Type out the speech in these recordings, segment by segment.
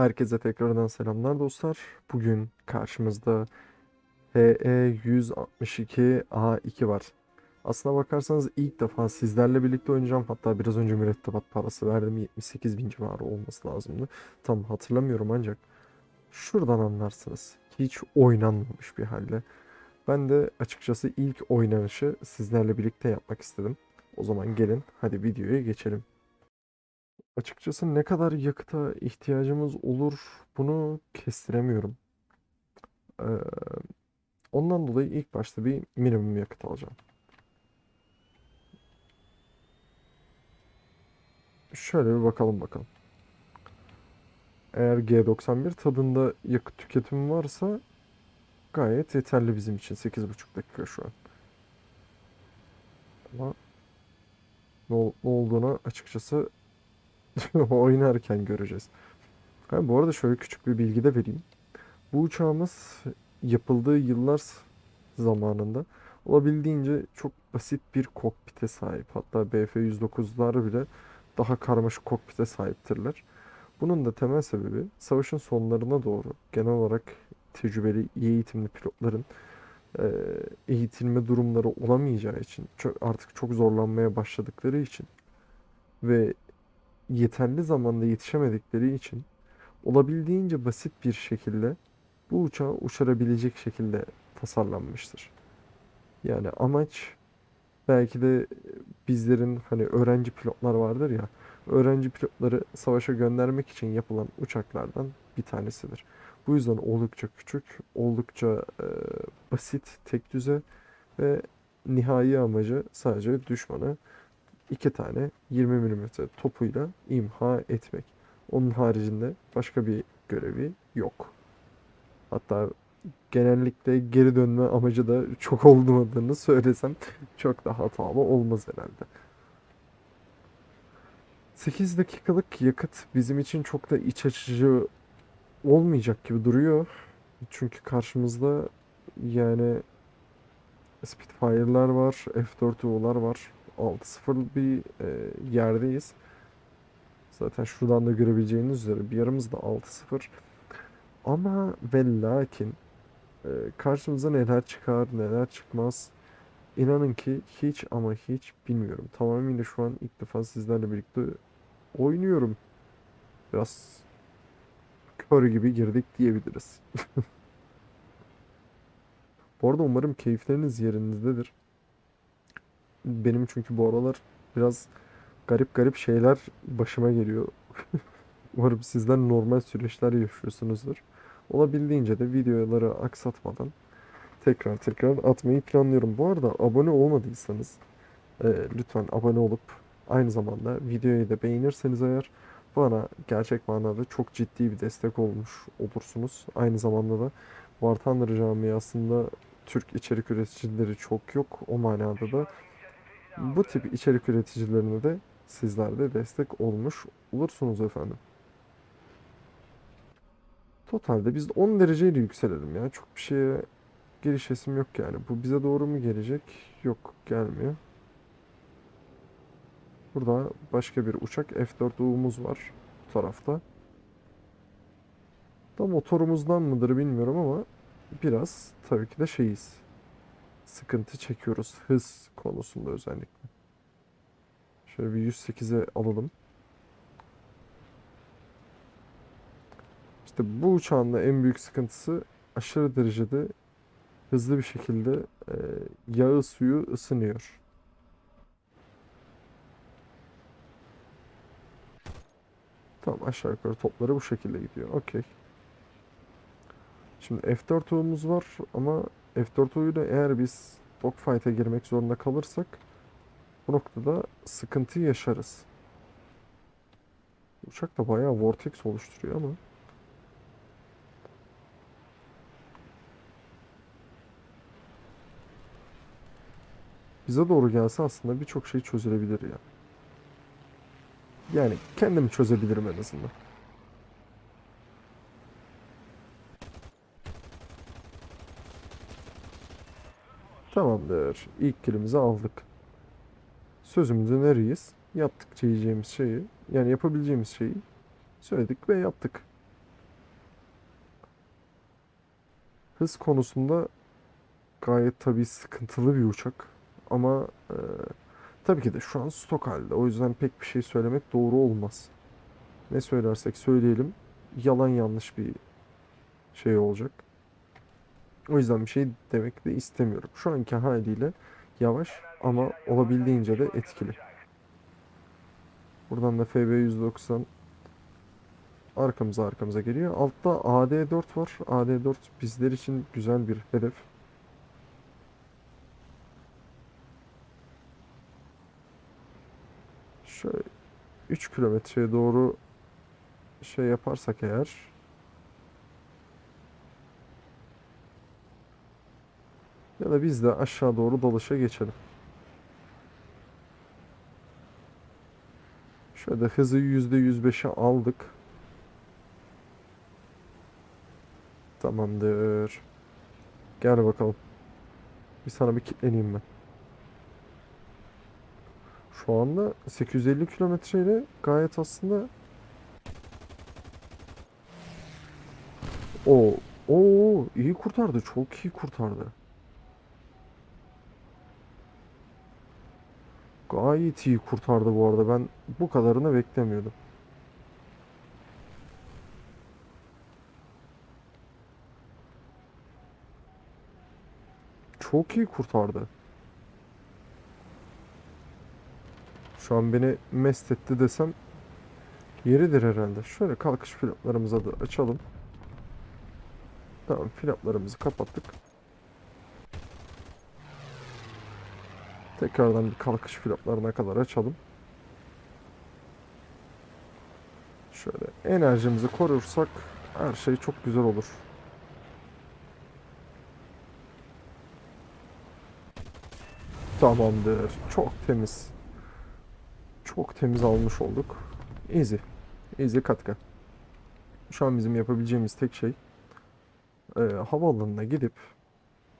Herkese tekrardan selamlar dostlar. Bugün karşımızda HE162A2 var. Aslına bakarsanız ilk defa sizlerle birlikte oynayacağım. Hatta biraz önce mürettebat parası verdim. 78 bin civarı olması lazımdı. Tam hatırlamıyorum ancak şuradan anlarsınız. Hiç oynanmamış bir halde. Ben de açıkçası ilk oynanışı sizlerle birlikte yapmak istedim. O zaman gelin hadi videoya geçelim. Açıkçası ne kadar yakıta ihtiyacımız olur bunu kestiremiyorum. Ee, ondan dolayı ilk başta bir minimum yakıt alacağım. Şöyle bir bakalım bakalım. Eğer G91 tadında yakıt tüketimi varsa gayet yeterli bizim için. 8,5 dakika şu an. Ama ne, ol- olduğunu açıkçası oynarken göreceğiz. Ha, bu arada şöyle küçük bir bilgi de vereyim. Bu uçağımız yapıldığı yıllar zamanında olabildiğince çok basit bir kokpite sahip. Hatta BF-109'lar bile daha karmaşık kokpite sahiptirler. Bunun da temel sebebi savaşın sonlarına doğru genel olarak tecrübeli, iyi eğitimli pilotların e, eğitilme durumları olamayacağı için artık çok zorlanmaya başladıkları için ve yeterli zamanda yetişemedikleri için olabildiğince basit bir şekilde bu uçağı uçurabilecek şekilde tasarlanmıştır. Yani amaç belki de bizlerin hani öğrenci pilotlar vardır ya öğrenci pilotları savaşa göndermek için yapılan uçaklardan bir tanesidir. Bu yüzden oldukça küçük, oldukça e, basit, tek düze ve nihai amacı sadece düşmanı iki tane 20 mm topuyla imha etmek. Onun haricinde başka bir görevi yok. Hatta genellikle geri dönme amacı da çok olmadığını söylesem çok da hatalı olmaz herhalde. 8 dakikalık yakıt bizim için çok da iç açıcı olmayacak gibi duruyor. Çünkü karşımızda yani Spitfire'lar var, F4'lar var. 6-0 bir e, yerdeyiz. Zaten şuradan da görebileceğiniz üzere bir yarımız da 6-0. Ama ve lakin e, karşımıza neler çıkar neler çıkmaz inanın ki hiç ama hiç bilmiyorum. Tamamıyla şu an ilk defa sizlerle birlikte oynuyorum. Biraz kör gibi girdik diyebiliriz. Bu arada umarım keyifleriniz yerinizdedir. Benim çünkü bu aralar biraz garip garip şeyler başıma geliyor. Umarım sizler normal süreçler yaşıyorsunuzdur. Olabildiğince de videoları aksatmadan tekrar tekrar atmayı planlıyorum. Bu arada abone olmadıysanız e, lütfen abone olup aynı zamanda videoyu da beğenirseniz eğer bana gerçek manada çok ciddi bir destek olmuş olursunuz. Aynı zamanda da War Thunder camiasında Türk içerik üreticileri çok yok. O manada da bu tip içerik üreticilerine de sizler de destek olmuş olursunuz efendim. Totalde biz 10 dereceyle yükselelim ya. Çok bir şeye gelişesim yok yani. Bu bize doğru mu gelecek? Yok gelmiyor. Burada başka bir uçak F4U'muz var bu tarafta. Da motorumuzdan mıdır bilmiyorum ama biraz tabii ki de şeyiz. Sıkıntı çekiyoruz hız konusunda özellikle. Şöyle bir 108'e alalım. İşte bu uçağın da en büyük sıkıntısı aşırı derecede hızlı bir şekilde e, yağı suyu ısınıyor. Tamam aşağı yukarı topları bu şekilde gidiyor. Okey. Şimdi F4U'muz var ama F4U'yla eğer biz dogfight'e girmek zorunda kalırsak bu noktada sıkıntı yaşarız. Uçak da bayağı vortex oluşturuyor ama bize doğru gelse aslında birçok şey çözülebilir ya. Yani kendim çözebilirim en azından. Tamamdır. İlk kilimizi aldık. Sözümüzü nereyiz? Yaptıkça yiyeceğimiz şeyi, yani yapabileceğimiz şeyi söyledik ve yaptık. Hız konusunda gayet tabii sıkıntılı bir uçak. Ama e, tabii ki de şu an stok halde. O yüzden pek bir şey söylemek doğru olmaz. Ne söylersek söyleyelim yalan yanlış bir şey olacak. O yüzden bir şey demek de istemiyorum. Şu anki haliyle yavaş ama olabildiğince de etkili. Buradan da FB 190 arkamıza arkamıza geliyor. Altta AD4 var. AD4 bizler için güzel bir hedef. Şöyle 3 kilometreye doğru şey yaparsak eğer da biz de aşağı doğru dalışa geçelim. Şöyle hızı %105'e aldık. Tamamdır. Gel bakalım. Bir sana bir kilitleneyim ben. Şu anda 850 kilometreyle gayet aslında o o iyi kurtardı. Çok iyi kurtardı. Gayet iyi kurtardı bu arada. Ben bu kadarını beklemiyordum. Çok iyi kurtardı. Şu an beni mest etti desem yeridir herhalde. Şöyle kalkış flaplarımıza da açalım. Tamam flaplarımızı kapattık. Tekrardan bir kalkış flaplarına kadar açalım. Şöyle enerjimizi korursak her şey çok güzel olur. Tamamdır. Çok temiz. Çok temiz almış olduk. Easy. Easy katka. Şu an bizim yapabileceğimiz tek şey e, havaalanına gidip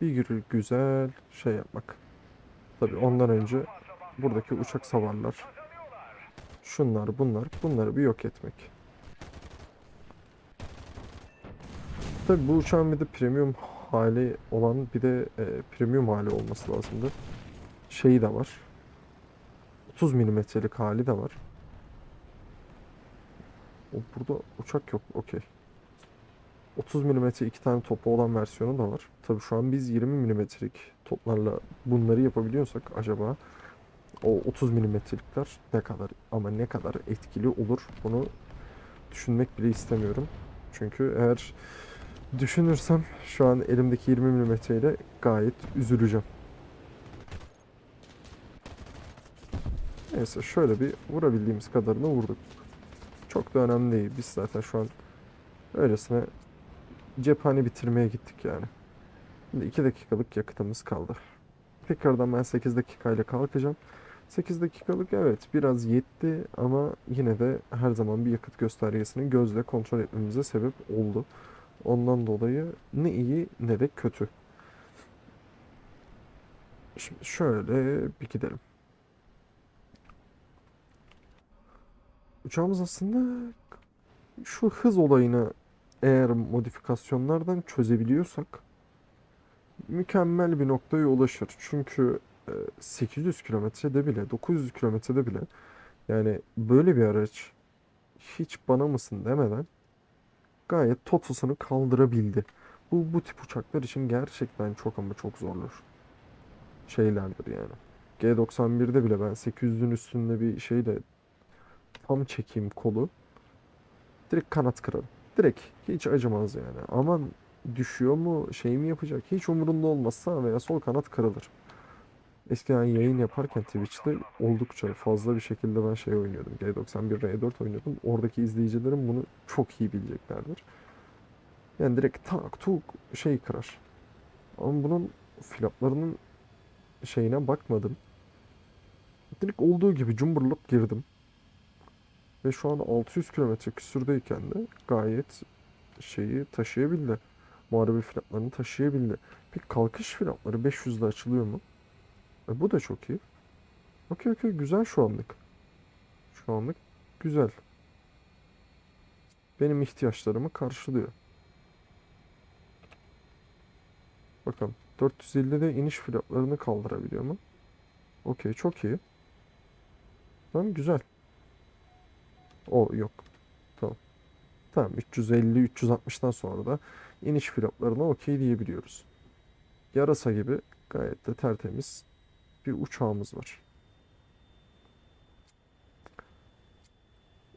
bir gü- güzel şey yapmak. Tabii ondan önce buradaki uçak savarlar, şunlar bunlar, bunları bir yok etmek. Tabii bu uçağın bir de premium hali olan bir de e, premium hali olması lazımdı. Şeyi de var. 30 milimetrelik hali de var. O burada uçak yok. Okey. 30 milimetre iki tane topu olan versiyonu da var. Tabii şu an biz 20 milimetrelik toplarla bunları yapabiliyorsak acaba o 30 milimetrelikler ne kadar ama ne kadar etkili olur bunu düşünmek bile istemiyorum. Çünkü eğer düşünürsem şu an elimdeki 20 milimetreyle gayet üzüleceğim. Neyse şöyle bir vurabildiğimiz kadarını vurduk. Çok da önemli değil. Biz zaten şu an öylesine cephane bitirmeye gittik yani. Şimdi 2 dakikalık yakıtımız kaldı. Tekrardan ben 8 dakikayla kalkacağım. 8 dakikalık evet biraz yetti ama yine de her zaman bir yakıt göstergesini gözle kontrol etmemize sebep oldu. Ondan dolayı ne iyi ne de kötü. Şimdi şöyle bir gidelim. Uçağımız aslında şu hız olayını eğer modifikasyonlardan çözebiliyorsak mükemmel bir noktaya ulaşır. Çünkü e, 800 kilometrede bile 900 kilometrede bile yani böyle bir araç hiç bana mısın demeden gayet totosunu kaldırabildi. Bu bu tip uçaklar için gerçekten çok ama çok zorlar. Şeylerdir yani. G91'de bile ben 800'ün üstünde bir şeyle tam çekeyim kolu. Direkt kanat kırarım. Direkt hiç acımaz yani. Aman düşüyor mu şey mi yapacak hiç umurunda olmaz sağ veya sol kanat kırılır. Eskiden yayın yaparken Twitch'te oldukça fazla bir şekilde ben şey oynuyordum. G91 R4 oynuyordum. Oradaki izleyicilerim bunu çok iyi bileceklerdir. Yani direkt tak tuk şey kırar. Ama bunun flaplarının şeyine bakmadım. Direkt olduğu gibi cumburlop girdim. Ve şu an 600 kilometre küsürdeyken de gayet şeyi taşıyabildi. Muharebe flaplarını taşıyabildi. Peki kalkış flapları 500'de açılıyor mu? E, bu da çok iyi. Okey okey güzel şu anlık. Şu anlık güzel. Benim ihtiyaçlarımı karşılıyor. Bakalım. 450'de iniş flaplarını kaldırabiliyor mu? Okey çok iyi. Tamam güzel. O yok. Tamam. Tamam 350-360'dan sonra da iniş flaplarına okey diyebiliyoruz. Yarasa gibi gayet de tertemiz bir uçağımız var.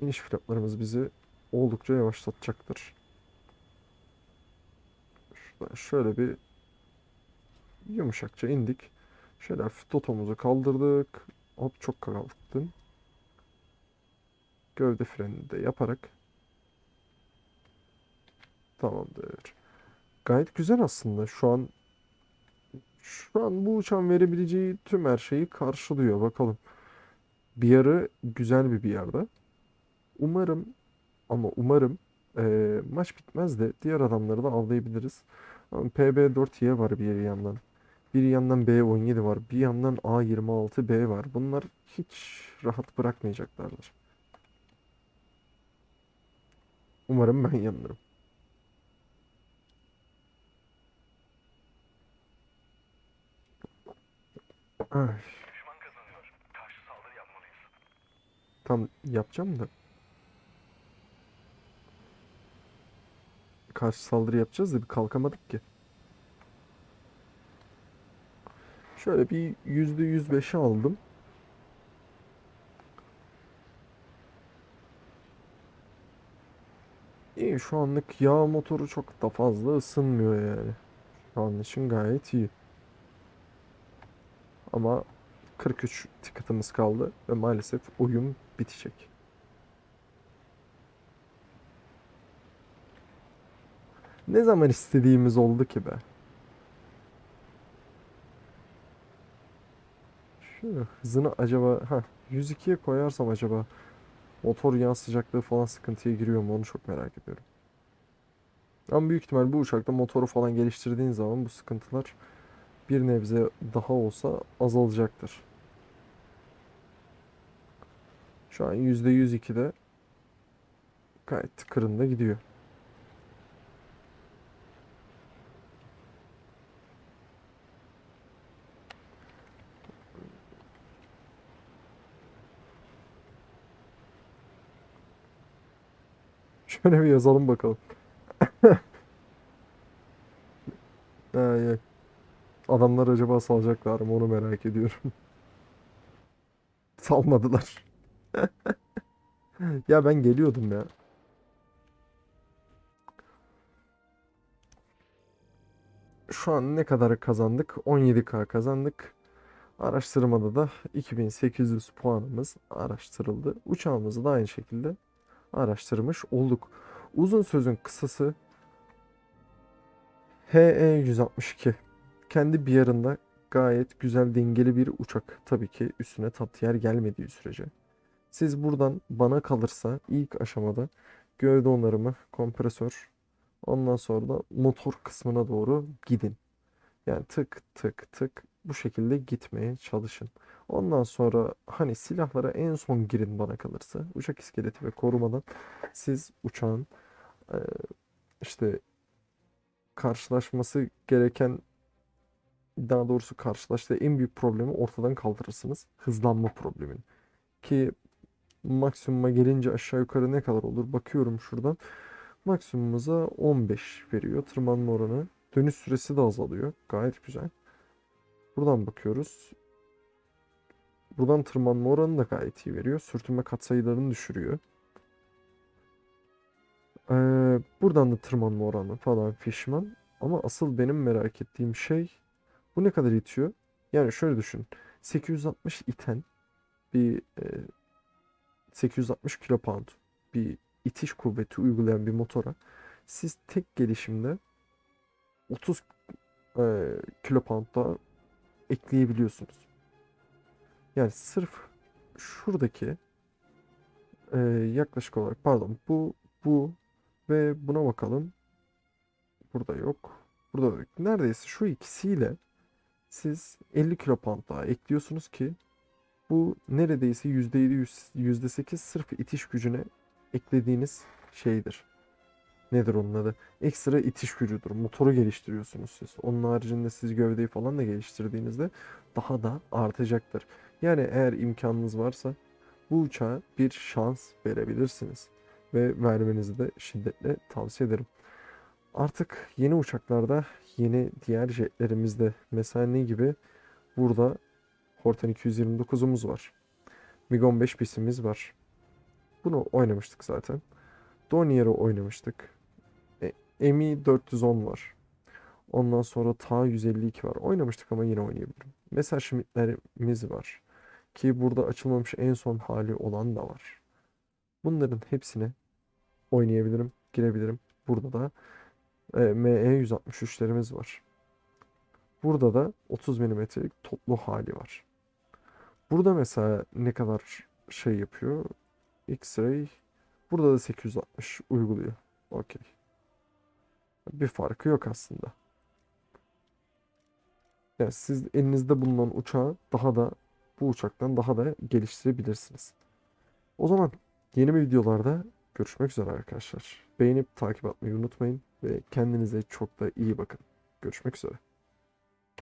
İniş flaplarımız bizi oldukça yavaşlatacaktır. Şuradan şöyle bir yumuşakça indik. Şöyle hafif totomuzu kaldırdık. Hop çok kalktın. Gövde frenini de yaparak tamamdır. Gayet güzel aslında. Şu an şu an bu uçağın verebileceği tüm her şeyi karşılıyor. Bakalım. Bir yarı güzel bir bir yerde. Umarım ama umarım eee, maç bitmez de diğer adamları da avlayabiliriz. Ama PB4Y var bir yandan. Bir yandan B17 var. Bir yandan A26B var. Bunlar hiç rahat bırakmayacaklardır. Umarım ben yanılırım. Ay, Düşman kazanıyor. Karşı saldırı yapmalıyız. tam yapacağım da. Karşı saldırı yapacağız da bir kalkamadık ki. Şöyle bir yüzde yüz beşe aldım. İyi şu anlık yağ motoru çok da fazla ısınmıyor yani. Şu an için gayet iyi. Ama 43 ticket'ımız kaldı ve maalesef oyun bitecek. Ne zaman istediğimiz oldu ki be? Şu hızını acaba ha 102'ye koyarsam acaba motor yağ sıcaklığı falan sıkıntıya giriyor mu onu çok merak ediyorum. Ama büyük ihtimal bu uçakta motoru falan geliştirdiğin zaman bu sıkıntılar bir nebze daha olsa azalacaktır. Şu an %102'de gayet tıkırında gidiyor. Şöyle bir yazalım bakalım. Ay, ay. Adamlar acaba salacaklar mı onu merak ediyorum. Salmadılar. Ya ben geliyordum ya. Şu an ne kadar kazandık? 17K kazandık. Araştırmada da 2800 puanımız araştırıldı. Uçağımızı da aynı şekilde araştırmış olduk. Uzun sözün kısası HE-162 kendi bir yarında gayet güzel dengeli bir uçak. Tabii ki üstüne yer gelmediği sürece. Siz buradan bana kalırsa ilk aşamada gövde onarımı, kompresör, ondan sonra da motor kısmına doğru gidin. Yani tık tık tık bu şekilde gitmeye çalışın. Ondan sonra hani silahlara en son girin bana kalırsa. Uçak iskeleti ve korumadan siz uçağın işte karşılaşması gereken daha doğrusu karşılaştığı en büyük problemi ortadan kaldırırsınız. Hızlanma problemini. Ki maksimuma gelince aşağı yukarı ne kadar olur? Bakıyorum şuradan. Maksimumuza 15 veriyor tırmanma oranı. Dönüş süresi de azalıyor. Gayet güzel. Buradan bakıyoruz. Buradan tırmanma oranı da gayet iyi veriyor. Sürtünme katsayılarını düşürüyor. Ee, buradan da tırmanma oranı falan fişman. Ama asıl benim merak ettiğim şey bu ne kadar itiyor? Yani şöyle düşün. 860 iten bir e, 860 kilopound bir itiş kuvveti uygulayan bir motora siz tek gelişimde 30 e, kilopound daha ekleyebiliyorsunuz. Yani sırf şuradaki e, yaklaşık olarak pardon bu bu ve buna bakalım. Burada yok. Burada da yok. Neredeyse şu ikisiyle siz 50 kilopound daha ekliyorsunuz ki bu neredeyse %7 %8 sırf itiş gücüne eklediğiniz şeydir. nedir onun adı? Ekstra itiş gücüdür. Motoru geliştiriyorsunuz siz. Onun haricinde siz gövdeyi falan da geliştirdiğinizde daha da artacaktır. Yani eğer imkanınız varsa bu uçağa bir şans verebilirsiniz. Ve vermenizi de şiddetle tavsiye ederim. Artık yeni uçaklarda, yeni diğer jetlerimizde mesela ne gibi? Burada Horten 229'umuz var. MiG-15 pisimiz var. Bunu oynamıştık zaten. Dornier'i oynamıştık. E, Mi 410 var. Ondan sonra Ta 152 var. Oynamıştık ama yine oynayabilirim. Messerschmitt'lerimiz var. Ki burada açılmamış en son hali olan da var. Bunların hepsine oynayabilirim, girebilirim. Burada da e, ME 163'lerimiz var. Burada da 30 milimetrelik toplu hali var. Burada mesela ne kadar şey yapıyor? X-ray burada da 860 uyguluyor. Okey. Bir farkı yok aslında. Yani siz elinizde bulunan uçağı daha da bu uçaktan daha da geliştirebilirsiniz. O zaman yeni bir videolarda görüşmek üzere arkadaşlar. Beğenip takip etmeyi unutmayın ve kendinize çok da iyi bakın. Görüşmek üzere.